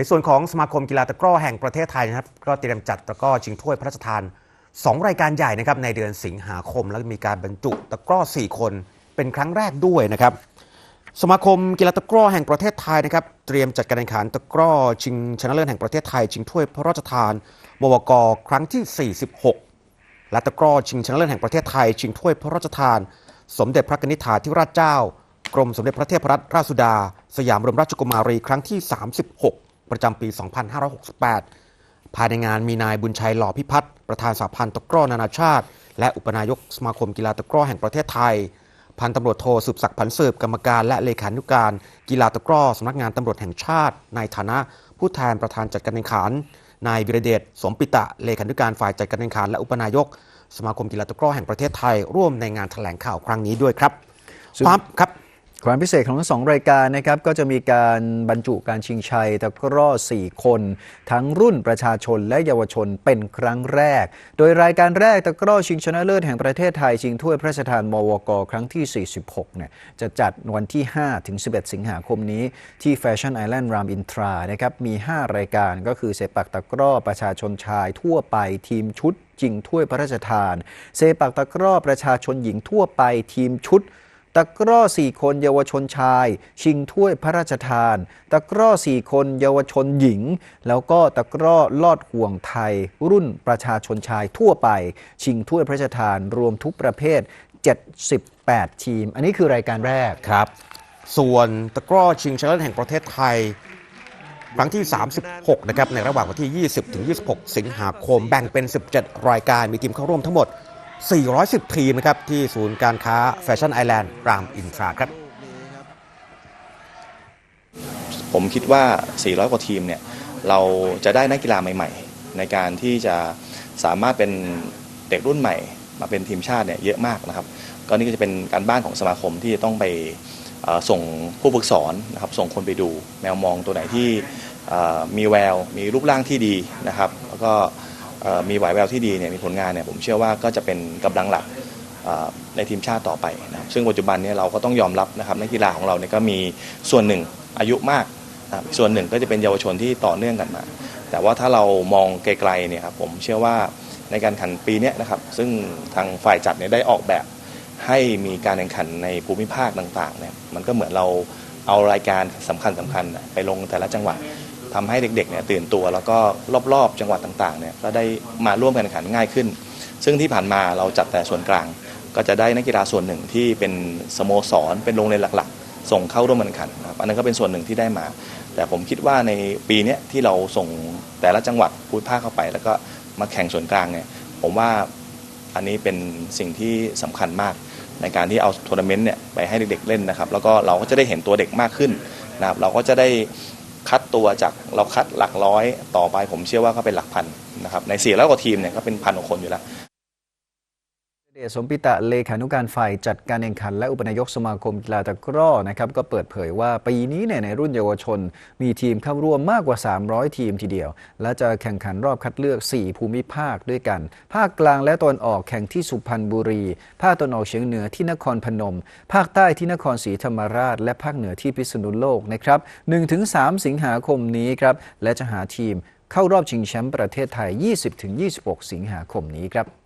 ในส่วนของสมาคมกีฬาตะกร้อแห่งประเทศไทยนะครับ ก็เตรียมจัดตะกร้อชิงถ้วยพระราชทาน 2 รายการใหญ่นะครับในเดือนสิงหาคม แล้วมีการบรรจุตะกร้อ 4 คนเป็นครั้งแรกด้วยนะครับ สมาคมกีฬาตะกร้อแห่งประเทศไทยนะครับ เตรียมจัดการแข่งขันตะกร้อชิงชนะเลิศแห่งประเทศไทย ชิงถ้วยพระราชทานบวกครั้งที่ 46 และตะกร้อชิงชนะเลิศแห่งประเทศไทย ชิงถ้วยพระราชทาน สมเด็จพระนิธิาธิราชเจ้า กรมสมเด็จพระเทพรัตนราชสุดา สยามบรมราชกุมารีครั้งที่ 36 ประจำปี 2568 ภายในงานมีนายบุญชัยหล่อพิพัฒน์ประธานสหพันธ์ตะกร้อนานาชาติ และอุปนายกสมาคมกีฬาตะกร้อแห่งประเทศไทย พันตำรวจโทสืบศักดิ์ผันสืบกรรมการและเลขานุการกีฬาตะกร้อสำนักงานตำรวจแห่งชาติ ในฐานะผู้แทนประธานจัดการแข่งขันนายวิรเดชสมปิตะเลขานุการฝ่ายจัดการแข่งขันและอุปนายกสมาคมกีฬาตะกร้อแห่งประเทศไทย ร่วมในงานแถลงข่าวครั้งนี้ด้วยครับซึ่งความครับ ความพิเศษของทั้งสองรายการนะครับก็จะมีการบรรจุการชิงชัยตะกร้อ 4 คน ทั้งรุ่นประชาชนและเยาวชนเป็นครั้งแรก โดยรายการแรกตะกร้อชิงชนะเลิศแห่งประเทศไทย ชิงถ้วยพระราชทานมวก ครั้งที่ 46เนี่ยจะจัดวันที่ 5 ถึง 11 สิงหาคมนี้ที่แฟชั่นไอแลนด์รามอินทรานะครับมี 5 รายการก็คือเซปักตะกร้อประชาชนชายทั่วไปทีมชุดจิงถ้วยพระราชทาน เซปักตะกร้อประชาชนหญิงทั่วไปทีมชุด ตะกร้อ4คนเยาวชนชาย ชิงถ้วยพระราชทาน ตะกร้อ4คนเยาวชนหญิง แล้วก็ตะกร้อลอดห่วงไทย รุ่นประชาชนชายทั่วไป ชิงถ้วยพระราชทานรวมทุกประเภท 78 ทีม อันนี้คือรายการแรกครับ ส่วนตะกร้อชิงชนะเลิศแห่งประเทศไทยครั้งที่ 36 นะครับ ในระหว่างวันที่ 20 ถึง 26 สิงหาคม แบ่งเป็น 17 รายการ มีทีมเข้าร่วมทั้งหมด 410 ทีมนะครับที่ศูนย์การค้าแฟชั่นไอแลนด์รามอินทราครับ ผมคิดว่า 400 กว่าทีมเนี่ยเราจะได้นักกีฬาใหม่ ๆ ในการที่จะสามารถเป็นเด็กรุ่นใหม่ มาเป็นทีมชาติเนี่ยเยอะมากนะครับ ก็นี่ก็จะเป็นการบ้านของสมาคมที่จะต้องไปส่งผู้ฝึกสอนนะครับส่งคนไปดูแมวมองตัวไหนที่มีแวว มีรูปร่างที่ดีนะครับ แล้วก็ มีไหวแววที่ดีเนี่ยมีผลงานเนี่ยผมเชื่อว่าก็จะเป็นกำลังหลักในทีมชาติต่อไปนะครับซึ่งปัจจุบันเนี้เราก็ต้องยอมรับนะครับนักกีฬาของเราเนี่ยก็มีส่วนหนึ่งอายุมากนะครับส่วนหนึ่งก็จะเป็นเยาวชนที่ต่อเนื่องกันมา แต่ว่าถ้าเรามองไกลๆเนี่ยครับผมเชื่อว่าในการแข่งปีนี้นะครับซึ่งทางฝ่ายจัดเนี่ยได้ออกแบบให้มีการแข่งขันในภูมิภาคต่างๆเนี่ยมันก็เหมือนเราเอารายการสำคัญสำคัญๆไปลงแต่ละจังหวัด ทำให้เด็กๆเนี่ยตื่นตัว แล้วก็รอบๆ จังหวัดต่างๆเนี่ยก็ได้มาร่วมการแข่งขันง่ายขึ้น ซึ่งที่ผ่านมาเราจัดแต่ส่วนกลาง ก็จะได้นักกีฬาส่วนหนึ่งที่เป็นสโมสรเป็นโรงเรียนหลักๆ ส่งเข้าร่วมการแข่งขันนะครับอันนั้นก็เป็นส่วนหนึ่งที่ได้มา แต่ผมคิดว่าในปีเนี้ยที่เราส่งแต่ละจังหวัดภูมิภาคเข้าไป แล้วก็มาแข่งส่วนกลางเนี่ยผมว่าอันนี้เป็นสิ่งที่สำคัญมากในการที่เอาทัวร์นาเมนต์เนี่ยไปให้เด็กๆเล่นนะครับ แล้วก็เราก็จะได้เห็นตัวเด็กมากขึ้นนะครับเราก็จะได้ ตัวจากเราคัดหลักร้อยต่อไปผมเชื่อว่าก็เป็นหลักพันนะครับใน4ี่ร้อยกว่าทีมเนี่ยก็เป็นพันกว่าคนอยู่แล้ว เดชสมปิตะเลขานุการฝ่ายจัดการแข่งขันและอุปนายกสมาคมกีฬาตะกร้อนะครับก็เปิดเผยว่าปีนี้เนี่ยในรุ่นเยาวชน มีทีมเข้าร่วมมากกว่า 300 ทีมทีเดียว และจะแข่งขันรอบคัดเลือก 4 ภูมิภาคด้วยกัน ภาคกลางและตอนออกแข่งที่สุพรรณบุรี ภาคตะวันออกเฉียงเหนือที่นครพนม ภาคใต้ที่นครศรีธรรมราช และภาคเหนือที่พิษณุโลกนะครับ 1-3 สิงหาคมนี้ครับและจะหาทีมเข้ารอบชิงแชมป์ประเทศไทย 20-26 สิงหาคมนี้ครับ